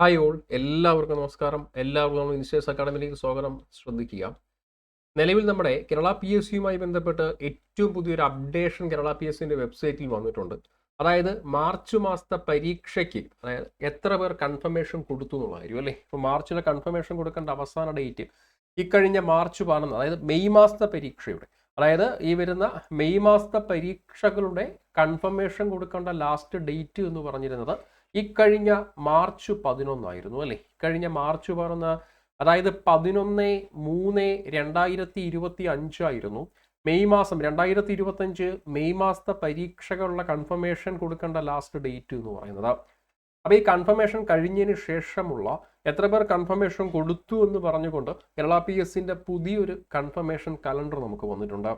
Hi all. എല്ലാവർക്കും നമസ്കാരം. എല്ലാവർക്കും നമ്മൾ ഇൻസ്റ്റേഴ്സ് അക്കാഡമിയിലേക്ക് സ്വാഗതം. ശ്രദ്ധിക്കുക. നിലവിൽ നമ്മുടെ കേരള പി എസ് സിയുമായി ബന്ധപ്പെട്ട് ഏറ്റവും പുതിയൊരു അപ്ഡേഷൻ കേരള പി എസ് സിന്റെ വെബ്സൈറ്റിൽ വന്നിട്ടുണ്ട്. അതായത് മാർച്ച് മാസത്തെ പരീക്ഷയ്ക്ക് അതായത് എത്ര പേർ കൺഫർമേഷൻ കൊടുത്തു എന്നുള്ളതായിരിക്കും അല്ലേ? ഇപ്പോൾ മാർച്ചിലെ കൺഫർമേഷൻ കൊടുക്കേണ്ട അവസാന ഡേറ്റ് ഇക്കഴിഞ്ഞ മാർച്ച് പതിനൊന്ന് അതായത് മെയ് മാസത്തെ പരീക്ഷയുടെ. അതായത് ഈ വരുന്ന മെയ് മാസത്തെ പരീക്ഷകളുടെ കൺഫർമേഷൻ കൊടുക്കേണ്ട ലാസ്റ്റ് ഡേറ്റ് എന്ന് പറഞ്ഞിരുന്നത് ഇക്കഴിഞ്ഞ മാർച്ച് പതിനൊന്നായിരുന്നു അല്ലേ? ഇക്കഴിഞ്ഞ മാർച്ച് പതിനൊന്ന് അതായത് പതിനൊന്ന് മൂന്ന് രണ്ടായിരത്തി ഇരുപത്തി അഞ്ചായിരുന്നു മെയ് മാസം രണ്ടായിരത്തി ഇരുപത്തഞ്ച് മെയ് മാസത്തെ പരീക്ഷകളുള്ള കൺഫർമേഷൻ കൊടുക്കേണ്ട ലാസ്റ്റ് ഡേറ്റ് എന്ന് പറയുന്നത്. അപ്പോൾ ഈ കൺഫർമേഷൻ കഴിഞ്ഞതിന് ശേഷമുള്ള എത്ര പേർ കൺഫർമേഷൻ കൊടുത്തു എന്ന് പറഞ്ഞുകൊണ്ട് കേരള പി എസിന്റെ പുതിയൊരു കൺഫർമേഷൻ കലണ്ടർ നമുക്ക് വന്നിട്ടുണ്ട്.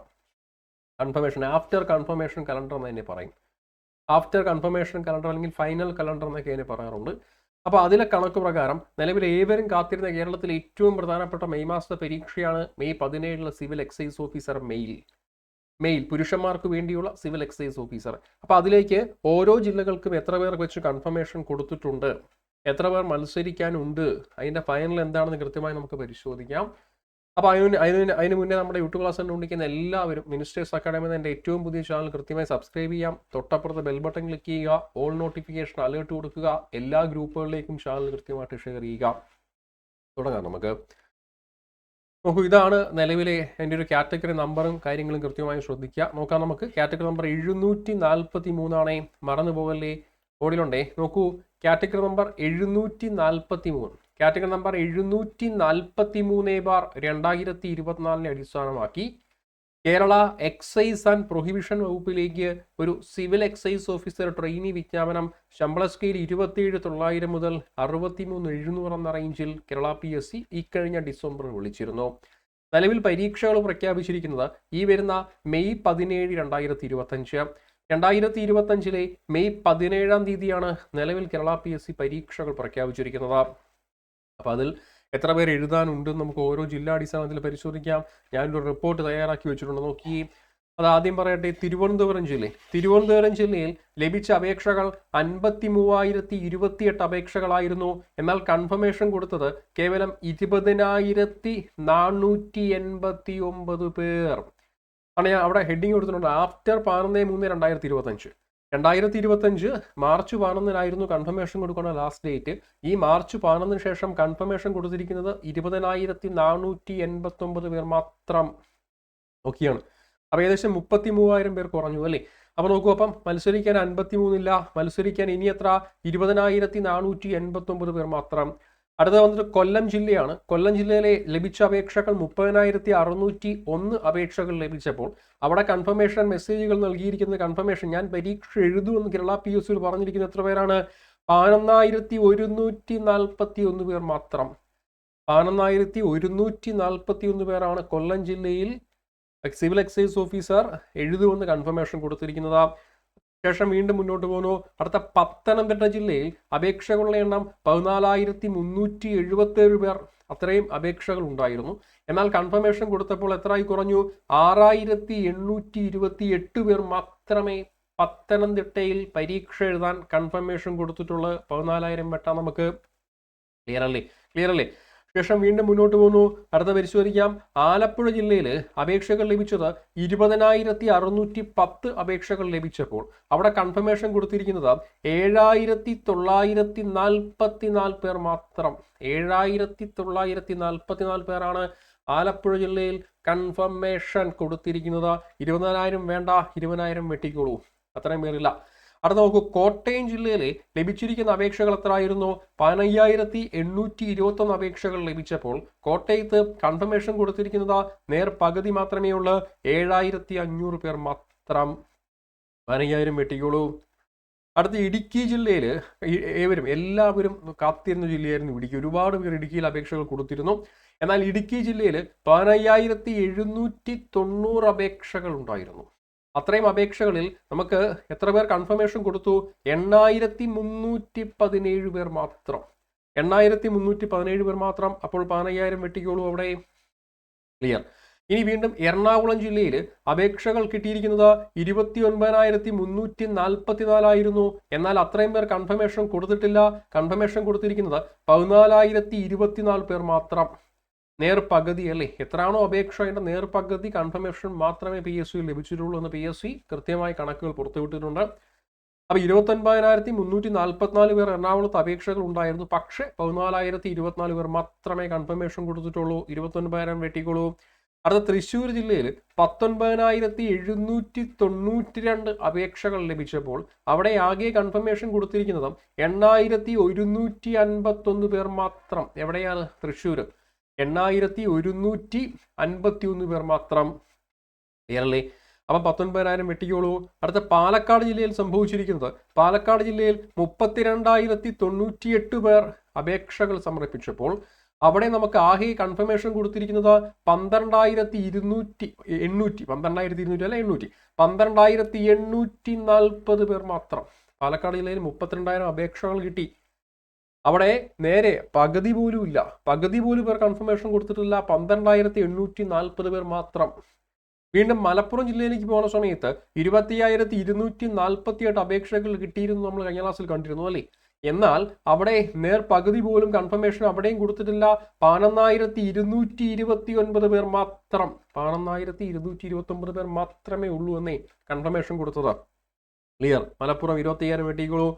കൺഫർമേഷൻ ആഫ്റ്റർ കൺഫർമേഷൻ കലണ്ടർ എന്ന് തന്നെ പറയും. ആഫ്റ്റർ കൺഫർമേഷൻ കലണ്ടർ അല്ലെങ്കിൽ ഫൈനൽ കലണ്ടർ എന്നൊക്കെ അതിനെ പറയാറുണ്ട്. അപ്പോൾ അതിലെ കണക്ക് പ്രകാരം നിലവിൽ ഏവരും കാത്തിരുന്ന കേരളത്തിലെ ഏറ്റവും പ്രധാനപ്പെട്ട മെയ് മാസത്തെ പരീക്ഷയാണ് May പതിനേഴിലെ civil excise officer male male പുരുഷന്മാർക്ക് വേണ്ടിയുള്ള സിവിൽ എക്സൈസ് ഓഫീസർ അപ്പോൾ അതിലേക്ക് ഓരോ ജില്ലകൾക്കും എത്ര പേർ വെച്ച് കൺഫർമേഷൻ കൊടുത്തിട്ടുണ്ട്? എത്ര പേർ മത്സരിക്കാനുണ്ട്? അതിന്റെ ഫൈനൽ എന്താണെന്ന് കൃത്യമായി നമുക്ക് പരിശോധിക്കാം. അപ്പോൾ അതിന് അതിന് അതിന് മുന്നേ നമ്മുടെ യൂട്യൂബ് ക്ലാസ് കണ്ടുകൊണ്ടിരിക്കുന്ന എല്ലാവരും മിനിസ്റ്റേഴ്സ് അക്കാഡമി എന്റെ ഏറ്റവും പുതിയ ചാനൽ കൃത്യമായി സബ്സ്ക്രൈബ് ചെയ്യാം. തൊട്ടപ്പുറത്ത് ബെൽ ബട്ടൺ ക്ലിക്ക് ചെയ്യുക ഓൾ നോട്ടിഫിക്കേഷൻ അലേർട്ട് കൊടുക്കുക എല്ലാ ഗ്രൂപ്പുകളിലേക്കും ചാനൽ കൃത്യമായിട്ട് ഷെയർ ചെയ്യുക. തുടങ്ങാം നമുക്ക്. നോക്കൂ ഇതാണ് നിലവിലെ എന്റെ ഒരു കാറ്റഗറി നമ്പറും കാര്യങ്ങളും കൃത്യമായി ശ്രദ്ധിക്കുക. നോക്കാം നമുക്ക്. കാറ്റഗറി നമ്പർ എഴുന്നൂറ്റി നാൽപ്പത്തി മൂന്നാണേ മറന്നു പോകല്ലേ ബോർഡിലുണ്ടേ നോക്കൂ കാറ്റഗറി നമ്പർ എഴുന്നൂറ്റി നാൽപ്പത്തി മൂന്ന് കാറ്റഗറി നമ്പർ എഴുന്നൂറ്റി നാൽപ്പത്തി മൂന്ന് ബാർ രണ്ടായിരത്തി ഇരുപത്തിനാലിനെ അടിസ്ഥാനമാക്കി കേരള എക്സൈസ് ആൻഡ് പ്രൊഹിബിഷൻ വകുപ്പിലേക്ക് ഒരു സിവിൽ എക്സൈസ് ഓഫീസർ ട്രെയിനി വിജ്ഞാപനം ശമ്പള സ്കെയിൽ ഇരുപത്തിയേഴ് തൊള്ളായിരം മുതൽ അറുപത്തിമൂന്ന് എഴുന്നൂറ് എന്ന റേഞ്ചിൽ കേരള പി എസ് സി ഇക്കഴിഞ്ഞ ഡിസംബറിൽ വിളിച്ചിരുന്നു. നിലവിൽ പരീക്ഷകൾ പ്രഖ്യാപിച്ചിരിക്കുന്നത് ഈ വരുന്ന മെയ് പതിനേഴ് രണ്ടായിരത്തി ഇരുപത്തഞ്ച് രണ്ടായിരത്തി ഇരുപത്തഞ്ചിലെ മെയ് പതിനേഴാം തീയതിയാണ് നിലവിൽ കേരള പി എസ് സി പരീക്ഷകൾ പ്രഖ്യാപിച്ചിരിക്കുന്നത്. അപ്പോൾ അതിൽ എത്ര പേര് എഴുതാനുണ്ടെന്ന് നമുക്ക് ഓരോ ജില്ലാ അടിസ്ഥാനത്തിൽ പരിശോധിക്കാം. ഞാനൊരു റിപ്പോർട്ട് തയ്യാറാക്കി വെച്ചിട്ടുണ്ട്. നോക്കി. അത് ആദ്യം പറയട്ടെ തിരുവനന്തപുരം ജില്ല. തിരുവനന്തപുരം ജില്ലയിൽ ലഭിച്ച അപേക്ഷകൾ അൻപത്തി മൂവായിരത്തി ഇരുപത്തിയെട്ട് അപേക്ഷകളായിരുന്നു. എന്നാൽ കൺഫർമേഷൻ കൊടുത്തത് കേവലം ഇരുപതിനായിരത്തി നാനൂറ്റി എൺപത്തി ഒമ്പത് പേർ. ആണ് ഞാൻ അവിടെ ഹെഡിങ് കൊടുത്തിട്ടുണ്ട്. ആഫ്റ്റർ പതിനൊന്ന് മൂന്ന് രണ്ടായിരത്തി ഇരുപത്തഞ്ച് രണ്ടായിരത്തി ഇരുപത്തഞ്ച് മാർച്ച് പതിനൊന്നിനായിരുന്നു കൺഫർമേഷൻ കൊടുക്കുന്ന ലാസ്റ്റ് ഡേറ്റ് ഈ മാർച്ച് പതിനൊന്നിന് ശേഷം കൺഫർമേഷൻ കൊടുത്തിരിക്കുന്നത് ഇരുപതിനായിരത്തി നാനൂറ്റി എൺപത്തി ഒമ്പത് പേർ മാത്രം ഒക്കെയാണ്. അപ്പോൾ ഏകദേശം മുപ്പത്തി മൂവായിരം പേർ കുറഞ്ഞു അല്ലേ? അപ്പോൾ നോക്കൂ അപ്പം മത്സരിക്കാൻ അൻപത്തി മൂന്നില്ല മത്സരിക്കാൻ ഇനി എത്ര? ഇരുപതിനായിരത്തി നാനൂറ്റി എൺപത്തി ഒമ്പത് പേർ മാത്രം അടുത്ത വന്നിട്ട് കൊല്ലം ജില്ലയാണ്. കൊല്ലം ജില്ലയിലെ ലഭിച്ച അപേക്ഷകൾ മുപ്പതിനായിരത്തി അറുന്നൂറ്റി ഒന്ന് അപേക്ഷകൾ ലഭിച്ചപ്പോൾ അവിടെ കൺഫർമേഷൻ മെസ്സേജുകൾ നൽകിയിരിക്കുന്ന കൺഫർമേഷൻ ഞാൻ പരീക്ഷ എഴുതുമെന്ന് കേരള പി എസ് സിയിൽ പറഞ്ഞിരിക്കുന്ന എത്ര പേരാണ്? പതിനൊന്നായിരത്തി ഒരുന്നൂറ്റി നാൽപ്പത്തി ഒന്ന് പേർ മാത്രം. പതിനൊന്നായിരത്തി ഒരുന്നൂറ്റി നാൽപ്പത്തി ഒന്ന് പേരാണ് കൊല്ലം ജില്ലയിൽ സിവിൽ എക്സൈസ് ഓഫീസർ എഴുതുമെന്ന് കൺഫർമേഷൻ കൊടുത്തിരിക്കുന്നത്. ശേഷം വീണ്ടും മുന്നോട്ട് പോകുന്നു. അടുത്ത പത്തനംതിട്ട ജില്ലയിൽ അപേക്ഷകളുടെ എണ്ണം പതിനാലായിരത്തി മുന്നൂറ്റി എഴുപത്തേഴ് പേർ അത്രയും അപേക്ഷകൾ ഉണ്ടായിരുന്നു. എന്നാൽ കൺഫർമേഷൻ കൊടുത്തപ്പോൾ എത്രയായി കുറഞ്ഞു? ആറായിരത്തി എണ്ണൂറ്റി ഇരുപത്തി എട്ട് പേർ മാത്രമേ പത്തനംതിട്ടയിൽ പരീക്ഷ എഴുതാൻ കൺഫർമേഷൻ കൊടുത്തിട്ടുള്ളത് പതിനാലായിരം വെട്ടാൻ നമുക്ക്. ക്ലിയർ അല്ലേ? ക്ലിയർ അല്ലേ? ശേഷം വീണ്ടും മുന്നോട്ട് പോകുന്നു. അടുത്ത പരിശോധിക്കാം. ആലപ്പുഴ ജില്ലയിൽ അപേക്ഷകൾ ലഭിച്ചത് ഇരുപതിനായിരത്തി അറുന്നൂറ്റി പത്ത് അപേക്ഷകൾ ലഭിച്ചപ്പോൾ അവിടെ കൺഫർമേഷൻ കൊടുത്തിരിക്കുന്നത് ഏഴായിരത്തി തൊള്ളായിരത്തി നാൽപ്പത്തി നാല് പേർ മാത്രം. ഏഴായിരത്തി തൊള്ളായിരത്തി നാൽപ്പത്തി നാല് പേരാണ് ആലപ്പുഴ ജില്ലയിൽ കൺഫർമേഷൻ കൊടുത്തിരിക്കുന്നത്. ഇരുപതിനായിരം വേണ്ട ഇരുപതിനായിരം വെട്ടിക്കോളൂ. അത്രയും പേരില്ല. അടുത്ത നോക്കൂ കോട്ടയം ജില്ലയിലെ ലഭിച്ചിരിക്കുന്ന അപേക്ഷകൾ എത്രയായിരുന്നു? പതിനയ്യായിരത്തി എണ്ണൂറ്റി ഇരുപത്തൊന്ന് അപേക്ഷകൾ ലഭിച്ചപ്പോൾ കോട്ടയത്ത് കൺഫർമേഷൻ കൊടുത്തിരിക്കുന്നത് നേർ പകുതി മാത്രമേ ഉള്ളൂ. ഏഴായിരത്തി അഞ്ഞൂറ് പേർ മാത്രം പതിനയ്യായിരം വെട്ടിക്കോളൂ. അടുത്ത ഇടുക്കി ജില്ലയിൽ ഏവരും എല്ലാവരും കാത്തിരുന്ന ജില്ലയായിരുന്നു ഇടുക്കി. ഒരുപാട് പേർ ഇടുക്കിയിൽ അപേക്ഷകൾ കൊടുത്തിരുന്നു. എന്നാൽ ഇടുക്കി ജില്ലയിൽ പതിനയ്യായിരത്തി എഴുന്നൂറ്റി തൊണ്ണൂറ് അപേക്ഷകൾ ഉണ്ടായിരുന്നു. അത്രയും അപേക്ഷകളിൽ നമുക്ക് എത്ര പേർ കൺഫർമേഷൻ കൊടുത്തു? എണ്ണായിരത്തി മുന്നൂറ്റി പതിനേഴ് പേർ മാത്രം. എണ്ണായിരത്തി മുന്നൂറ്റി പതിനേഴ് പേർ മാത്രം. അപ്പോൾ പതിനയ്യായിരം വെട്ടിക്കോളൂ അവിടെ. ക്ലിയർ ഇനി വീണ്ടും എറണാകുളം ജില്ലയിൽ അപേക്ഷകൾ കിട്ടിയിരിക്കുന്നത് ഇരുപത്തി ഒൻപതിനായിരത്തി മുന്നൂറ്റി നാൽപ്പത്തിനാലായിരുന്നു എന്നാൽ അത്രയും പേർ കൺഫർമേഷൻ കൊടുത്തിട്ടില്ല. കൺഫർമേഷൻ കൊടുത്തിരിക്കുന്നത് പതിനാലായിരത്തി ഇരുപത്തിനാല് പേർ മാത്രം. നേർപകുതി അല്ലേ എത്രയാണോ അപേക്ഷ? അതിന്റെ നേർപകുതി കൺഫർമേഷൻ മാത്രമേ പി എസ് സി ലഭിച്ചിട്ടുള്ളൂ എന്ന് പി എസ് സി കൃത്യമായ കണക്കുകൾ പുറത്തുവിട്ടിട്ടുണ്ട്. അപ്പോൾ ഇരുപത്തൊൻപതിനായിരത്തി മുന്നൂറ്റി നാൽപ്പത്തിനാല് പേർ എറണാകുളത്ത് അപേക്ഷകൾ ഉണ്ടായിരുന്നു. പക്ഷേ പതിനാലായിരത്തി ഇരുപത്തിനാല് പേർ മാത്രമേ കൺഫർമേഷൻ കൊടുത്തിട്ടുള്ളൂ. ഇരുപത്തൊൻപതിനായിരം വെട്ടിക്കുള്ളൂ. അടുത്ത തൃശ്ശൂർ ജില്ലയിൽ പത്തൊൻപതിനായിരത്തി എഴുന്നൂറ്റി തൊണ്ണൂറ്റി രണ്ട് അപേക്ഷകൾ ലഭിച്ചപ്പോൾ അവിടെ ആകെ കൺഫർമേഷൻ കൊടുത്തിരിക്കുന്നതും എണ്ണായിരത്തി ഒരുന്നൂറ്റി അൻപത്തൊന്ന് പേർ മാത്രം. എവിടെയാണ്? തൃശ്ശൂർ. എണ്ണായിരത്തി ഒരുന്നൂറ്റി അൻപത്തി ഒന്ന് പേർ മാത്രം ക്ലിയറല്ലേ അപ്പം പത്തൊൻപതിനായിരം വെട്ടിക്കോളൂ. അടുത്ത പാലക്കാട് ജില്ലയിൽ സംഭവിച്ചിരിക്കുന്നത്. പാലക്കാട് ജില്ലയിൽ മുപ്പത്തിരണ്ടായിരത്തി തൊണ്ണൂറ്റിയെട്ട് പേർ അപേക്ഷകൾ സമർപ്പിച്ചപ്പോൾ അവിടെ നമുക്ക് ആകെ കൺഫർമേഷൻ കൊടുത്തിരിക്കുന്നത് പന്ത്രണ്ടായിരത്തി ഇരുന്നൂറ്റി എണ്ണൂറ്റി പന്ത്രണ്ടായിരത്തി ഇരുന്നൂറ്റി അല്ല എണ്ണൂറ്റി. പന്ത്രണ്ടായിരത്തി എണ്ണൂറ്റി നാൽപ്പത് പേർ മാത്രം. പാലക്കാട് ജില്ലയിൽ മുപ്പത്തിരണ്ടായിരം അപേക്ഷകൾ കിട്ടി. അവിടെ നേരെ പകുതി പോലും ഇല്ല. പകുതി പോലും പേർ കൺഫർമേഷൻ കൊടുത്തിട്ടില്ല. പന്ത്രണ്ടായിരത്തി എണ്ണൂറ്റി നാൽപ്പത് പേർ മാത്രം. വീണ്ടും മലപ്പുറം ജില്ലയിലേക്ക് പോകുന്ന സമയത്ത് ഇരുപത്തിയായിരത്തി ഇരുന്നൂറ്റി നാൽപ്പത്തി എട്ട് അപേക്ഷകൾ കിട്ടിയിരുന്നു നമ്മൾ കഴിഞ്ഞ ക്ലാസ്സിൽ കണ്ടിരുന്നു അല്ലേ? എന്നാൽ അവിടെ നേർ പകുതി പോലും കൺഫർമേഷൻ അവിടെയും കൊടുത്തിട്ടില്ല. പതിനൊന്നായിരത്തി ഇരുന്നൂറ്റി ഇരുപത്തി ഒൻപത് പേർ മാത്രം. പതിനൊന്നായിരത്തി ഇരുന്നൂറ്റി ഇരുപത്തി ഒമ്പത് പേർ മാത്രമേ ഉള്ളൂ എന്നേ കൺഫർമേഷൻ കൊടുത്തത്. ക്ലിയർ മലപ്പുറം ഇരുപത്തി അയ്യായിരം വെട്ടിക്കോളൂ.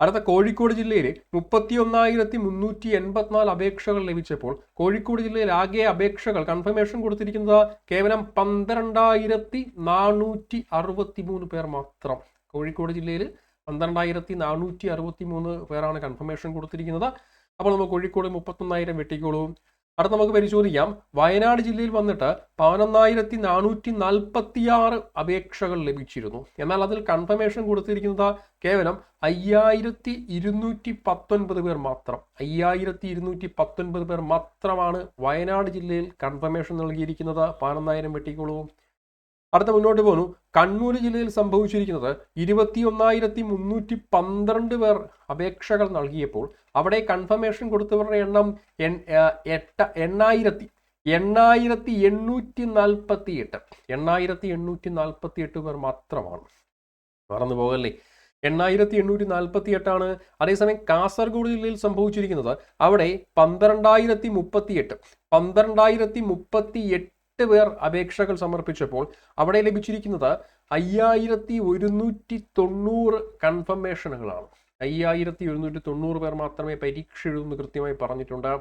അടുത്ത കോഴിക്കോട് ജില്ലയിലെ മുപ്പത്തി ഒന്നായിരത്തി മുന്നൂറ്റി എൺപത്തിനാല് അപേക്ഷകൾ ലഭിച്ചപ്പോൾ കോഴിക്കോട് ജില്ലയിൽ ആകെ അപേക്ഷകൾ കൺഫർമേഷൻ കൊടുത്തിരിക്കുന്നത് കേവലം പന്ത്രണ്ടായിരത്തി നാനൂറ്റി അറുപത്തി മൂന്ന് പേർ മാത്രം. കോഴിക്കോട് ജില്ലയിൽ പന്ത്രണ്ടായിരത്തി നാനൂറ്റി അറുപത്തി മൂന്ന് പേരാണ് കൺഫർമേഷൻ കൊടുത്തിരിക്കുന്നത്. അപ്പോൾ നമ്മൾ കോഴിക്കോട് മുപ്പത്തൊന്നായിരം വെട്ടിക്കോളൂ. അടുത്ത നമുക്ക് പരിശോധിക്കാം. വയനാട് ജില്ലയിൽ വന്നിട്ട് പതിനൊന്നായിരത്തി നാനൂറ്റി നാൽപ്പത്തിയാറ് അപേക്ഷകൾ ലഭിച്ചിരുന്നു. എന്നാൽ അതിൽ കൺഫർമേഷൻ കൊടുത്തിരിക്കുന്നത് കേവലം അയ്യായിരത്തി ഇരുന്നൂറ്റി പത്തൊൻപത് പേർ മാത്രം. അയ്യായിരത്തി ഇരുന്നൂറ്റി പത്തൊൻപത് പേർ മാത്രമാണ് വയനാട് ജില്ലയിൽ കൺഫർമേഷൻ നൽകിയിരിക്കുന്നത്. പതിനൊന്നായിരം വെട്ടിക്കോളൂ അടുത്ത മുന്നോട്ട് പോകുന്നു കണ്ണൂർ ജില്ലയിൽ സംഭവിച്ചിരിക്കുന്നത് ഇരുപത്തി ഒന്നായിരത്തി മുന്നൂറ്റി പന്ത്രണ്ട് പേർ അപേക്ഷകൾ നൽകിയപ്പോൾ അവിടെ കൺഫർമേഷൻ കൊടുത്തവരുടെ എണ്ണം എട്ട എണ്ണായിരത്തി എണ്ണായിരത്തി എണ്ണൂറ്റി നാൽപ്പത്തി എട്ട് എണ്ണായിരത്തി എണ്ണൂറ്റി നാൽപ്പത്തി എട്ട് പേർ മാത്രമാണ്. മറന്നു പോകല്ലേ? എണ്ണായിരത്തി എണ്ണൂറ്റി നാൽപ്പത്തി എട്ടാണ് അതേസമയം കാസർഗോഡ് ജില്ലയിൽ സംഭവിച്ചിരിക്കുന്നത് അവിടെ പന്ത്രണ്ടായിരത്തി മുപ്പത്തി എട്ട് പന്ത്രണ്ടായിരത്തി മുപ്പത്തി എട്ട് പേർ അപേക്ഷകൾ സമർപ്പിച്ചപ്പോൾ അവിടെ ലഭിച്ചിരിക്കുന്നത് അയ്യായിരത്തി ഒരുന്നൂറ്റി തൊണ്ണൂറ് കൺഫർമേഷനുകളാണ്. അയ്യായിരത്തി ഒരുന്നൂറ്റി തൊണ്ണൂറ് പേർ മാത്രമേ പരീക്ഷ എഴുതുമെന്ന് കൃത്യമായി പറഞ്ഞിട്ടുണ്ട്.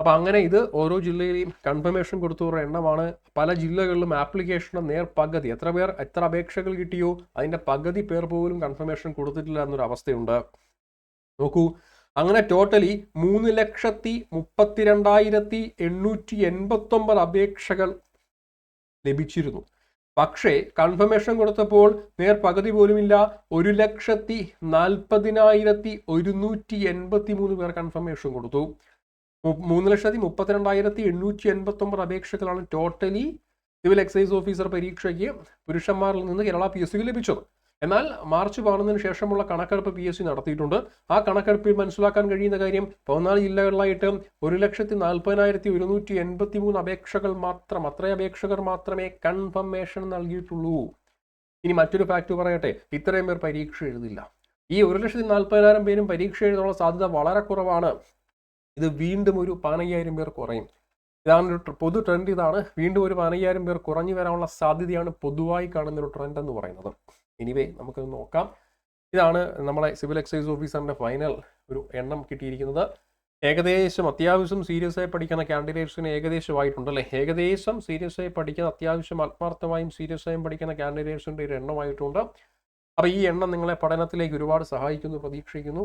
അപ്പൊ അങ്ങനെ ഇത് ഓരോ ജില്ലയിലെയും കൺഫർമേഷൻ കൊടുത്തവരുടെ എണ്ണമാണ്. പല ജില്ലകളിലും ആപ്ലിക്കേഷന്റെ നേർ പകുതി. എത്ര പേർ എത്ര അപേക്ഷകൾ കിട്ടിയോ അതിന്റെ പകുതി പേർ പോലും കൺഫർമേഷൻ കൊടുത്തിട്ടില്ല എന്നൊരു അവസ്ഥയുണ്ട് നോക്കൂ അങ്ങനെ ടോട്ടലി മൂന്ന് ലക്ഷത്തി മുപ്പത്തിരണ്ടായിരത്തി എണ്ണൂറ്റി എൺപത്തൊമ്പത് അപേക്ഷകൾ ലഭിച്ചിരുന്നു. പക്ഷേ കൺഫർമേഷൻ കൊടുത്തപ്പോൾ നേർ പകുതി പോലുമില്ല. ഒരു ലക്ഷത്തി നാൽപ്പതിനായിരത്തി ഒരുന്നൂറ്റി എൺപത്തി മൂന്ന് പേർ കൺഫർമേഷൻ കൊടുത്തു. മൂന്ന് ലക്ഷത്തി മുപ്പത്തിരണ്ടായിരത്തി എണ്ണൂറ്റി എൺപത്തി ഒമ്പത് അപേക്ഷകളാണ് ടോട്ടലി സിവിൽ എക്സൈസ് ഓഫീസർ പരീക്ഷയ്ക്ക് പുരുഷന്മാരിൽ നിന്ന് കേരള പി എസ് സിക്ക് ലഭിച്ചത്. എന്നാൽ മാർച്ച് പതിനൊന്നിന് ശേഷമുള്ള കണക്കെടുപ്പ് പി എസ് സി നടത്തിയിട്ടുണ്ട്. ആ കണക്കെടുപ്പിൽ മനസ്സിലാക്കാൻ കഴിയുന്ന കാര്യം പതിനാല് ജില്ലകളിലായിട്ട് ഒരു ലക്ഷത്തി നാൽപ്പതിനായിരത്തി ഒരുന്നൂറ്റി എൺപത്തി മൂന്ന് അപേക്ഷകൾ മാത്രം അത്രയും അപേക്ഷകർ മാത്രമേ കൺഫർമേഷൻ നൽകിയിട്ടുള്ളൂ. ഇനി മറ്റൊരു ഫാക്ട് പറയട്ടെ. ഇത്രയും പേർ പരീക്ഷ എഴുതില്ല. ഈ ഒരു ലക്ഷത്തി നാൽപ്പതിനായിരം പേരും പരീക്ഷ എഴുതാനുള്ള സാധ്യത വളരെ കുറവാണ്. ഇത് വീണ്ടും ഒരു പതിനയ്യായിരം പേർ കുറയും. ഇതാണ് ഒരു പൊതു ട്രെൻഡ് ഇതാണ്. വീണ്ടും ഒരു പതിനയ്യായിരം പേർ കുറഞ്ഞു വരാനുള്ള സാധ്യതയാണ് പൊതുവായി കാണുന്ന ഒരു ട്രെൻഡ് എന്ന് പറയുന്നത്. എനിവേ നമുക്കത് നോക്കാം. ഇതാണ് നമ്മളെ സിവിൽ എക്സൈസ് ഓഫീസറിന്റെ ഫൈനൽ ഒരു എണ്ണം കിട്ടിയിരിക്കുന്നത്. ഏകദേശം അത്യാവശ്യം സീരിയസ് ആയി പഠിക്കുന്ന കാൻഡിഡേറ്റ്സിന് ഏകദേശമായിട്ടുണ്ട് അല്ലേ ഏകദേശം സീരിയസ് ആയി പഠിക്കുന്ന അത്യാവശ്യം ആത്മാർത്ഥമായും സീരിയസ് ആയും പഠിക്കുന്ന കാൻഡിഡേറ്റ്സിന്റെ ഒരു എണ്ണമായിട്ടുണ്ട്. അപ്പോൾ ഈ എണ്ണം നിങ്ങളെ പഠനത്തിലേക്ക് ഒരുപാട് സഹായിക്കുന്നു പ്രതീക്ഷിക്കുന്നു.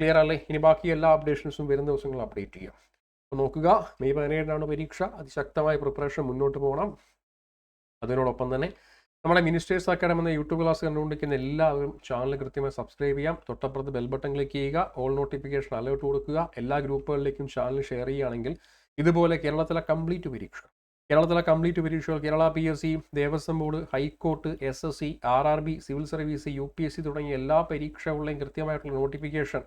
ക്ലിയർ അല്ലേ? ഇനി ബാക്കി എല്ലാ അപ്ഡേഷൻസും വരുന്ന ദിവസങ്ങളിൽ അപ്ഡേറ്റ് ചെയ്യാം. അപ്പോൾ നോക്കുക മെയ് പതിനേഴിനാണ് പരീക്ഷ. അതിശക്തമായ പ്രിപ്പറേഷൻ മുന്നോട്ട് പോകണം. അതിനോടൊപ്പം തന്നെ നമ്മുടെ മിനിസ്റ്റേഴ്സ് അക്കാഡമി എന്ന യൂട്യൂബ് ക്ലാസ് കണ്ടുകൊണ്ടിരിക്കുന്ന എല്ലാവരും ചാനൽ കൃത്യമായി സബ്സ്ക്രൈബ് ചെയ്യാം. തൊട്ടപ്പുറത്ത് ബെൽ ബട്ടൺ ക്ലിക്ക് ചെയ്യുക ഓൾ നോട്ടിഫിക്കേഷൻ അലേർട്ട് കൊടുക്കുക. എല്ലാ ഗ്രൂപ്പുകളിലേക്കും ചാനൽ ഷെയർ ചെയ്യുകയാണെങ്കിൽ ഇതുപോലെ കേരളത്തിലെ കംപ്ലീറ്റ് പരീക്ഷ കേരളത്തിലെ കംപ്ലീറ്റ് പരീക്ഷകൾ Kerala P S C Devaswom board high court S S C R R B civil service U P S C തുടങ്ങിയ എല്ലാ പരീക്ഷകളുടെയും കൃത്യമായിട്ടുള്ള നോട്ടിഫിക്കേഷൻ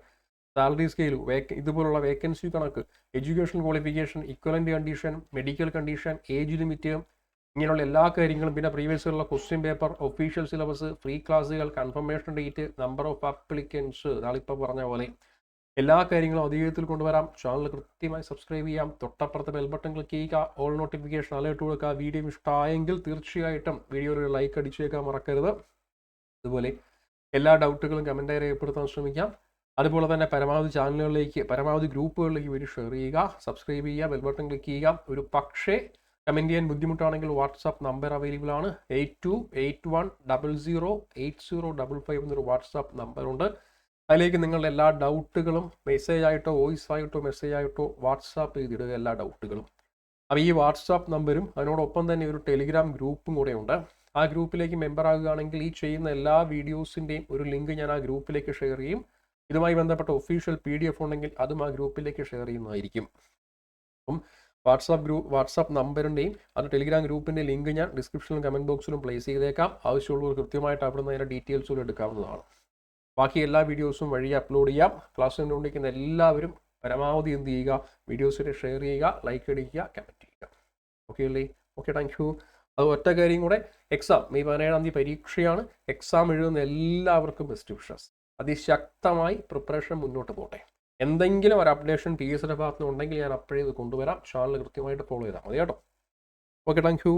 സാലറി സ്കെയിൽ വേക്ക ഇതുപോലുള്ള വേക്കൻസി കണക്ക് education qualification equivalent condition medical condition age limit ഇങ്ങനെയുള്ള എല്ലാ കാര്യങ്ങളും പിന്നെ previous ഉള്ള question paper official syllabus free ക്ലാസ്സുകൾ confirmation date number of applicants നാളിപ്പോൾ പറഞ്ഞ പോലെ. എല്ലാ കാര്യങ്ങളും അധികത്തിൽ കൊണ്ടുവരാം. ചാനൽ കൃത്യമായി സബ്സ്ക്രൈബ് ചെയ്യാം. തൊട്ടപ്പുറത്ത് ബെൽ ബട്ടൺ ക്ലിക്ക് ചെയ്യുക. ഓൾ നോട്ടിഫിക്കേഷൻ അലേർട്ട് കൊടുക്കുക. വീഡിയോ ഇഷ്ടമായെങ്കിൽ തീർച്ചയായിട്ടും വീഡിയോ ഒരു ലൈക്ക് അടിച്ചേക്കാൻ മറക്കരുത്. അതുപോലെ എല്ലാ ഡൗട്ടുകളും കമന്റായി രേഖപ്പെടുത്താൻ ശ്രമിക്കാം. അതുപോലെ തന്നെ പരമാവധി ചാനലുകളിലേക്ക് പരമാവധി ഗ്രൂപ്പുകളിലേക്ക് വീഡിയോ ഷെയർ ചെയ്യുക. സബ്സ്ക്രൈബ് ചെയ്യുക. ബെൽ ബട്ടൺ ക്ലിക്ക് ചെയ്യുക. ഒരു പക്ഷേ കമന്റ് ചെയ്യാൻ ബുദ്ധിമുട്ടാണെങ്കിൽ വാട്സാപ്പ് നമ്പർ അവൈലബിൾ ആണ്. Eight two eight one double zero eight zero double five എന്നൊരു വാട്സാപ്പ് നമ്പറുണ്ട് അതിലേക്ക് നിങ്ങളുടെ എല്ലാ ഡൗട്ടുകളും മെസ്സേജ് ആയിട്ടോ വോയിസ് ആയിട്ടോ മെസ്സേജ് ആയിട്ടോ വാട്സാപ്പ് ചെയ്തിടുക എല്ലാ ഡൗട്ടുകളും അപ്പോൾ ഈ വാട്സാപ്പ് നമ്പരും അതിനോടൊപ്പം തന്നെ ഒരു ടെലിഗ്രാം ഗ്രൂപ്പും കൂടെ ഉണ്ട്. ആ ഗ്രൂപ്പിലേക്ക് മെമ്പർ ആകുകയാണെങ്കിൽ ഈ ചെയ്യുന്ന എല്ലാ വീഡിയോസിന്റെയും ഒരു ലിങ്ക് ഞാൻ ആ ഗ്രൂപ്പിലേക്ക് ഷെയർ ചെയ്യും. ഇതുമായി ബന്ധപ്പെട്ട ഒഫീഷ്യൽ പി ഉണ്ടെങ്കിൽ അതും ആ ഗ്രൂപ്പിലേക്ക് ഷെയർ ചെയ്യുന്നതായിരിക്കും. അപ്പം വാട്സാപ്പ് ഗ്രൂപ്പ് വാട്സാപ്പ് നമ്പറിന്റെയും അത് ടെലിഗ്രാം ഗ്രൂപ്പിന്റെ ലിങ്ക് ഞാൻ ഡിസ്ക്രിപ്ഷനിലും കമന്റ് ബോക്സിലും പ്ലേസ് ചെയ്തേക്കാം. ആവശ്യമുള്ളവർ കൃത്യമായിട്ട് അവിടെ നിന്ന് അതിന്റെ ഡീറ്റെയിൽസുകൾ എടുക്കാവുന്നതാണ്. ബാക്കി എല്ലാ വീഡിയോസും വഴി അപ്ലോഡ് ചെയ്യാം. ക്ലാസ് കണ്ടുകൊണ്ടിരിക്കുന്ന എല്ലാവരും പരമാവധി എന്ത് ചെയ്യുക? വീഡിയോസിനെ ഷെയർ ചെയ്യുക ലൈക്ക് അടിക്കുക കമന്റ് ചെയ്യുക. ഓക്കെ അല്ലേ? ഓക്കെ താങ്ക് യു അത് ഒറ്റ കാര്യം കൂടെ. എക്സാം മെയ് പതിനേഴാം തീയതി പരീക്ഷയാണ്. എക്സാം എഴുതുന്ന എല്ലാവർക്കും ബെസ്റ്റ് വിഷസ് അതിശക്തമായി പ്രിപ്പറേഷൻ മുന്നോട്ട് പോട്ടെ. എന്തെങ്കിലും ഒരു അപ്ഡേഷൻ പി എസിന്റെ ഭാഗത്തുനിന്ന് ഉണ്ടെങ്കിൽ ഞാൻ അപ്പോഴേ ഇത് കൊണ്ടുവരാം. ചാനൽ കൃത്യമായിട്ട് ഫോളോ ചെയ്താൽ മതി കേട്ടോ. Okay thank U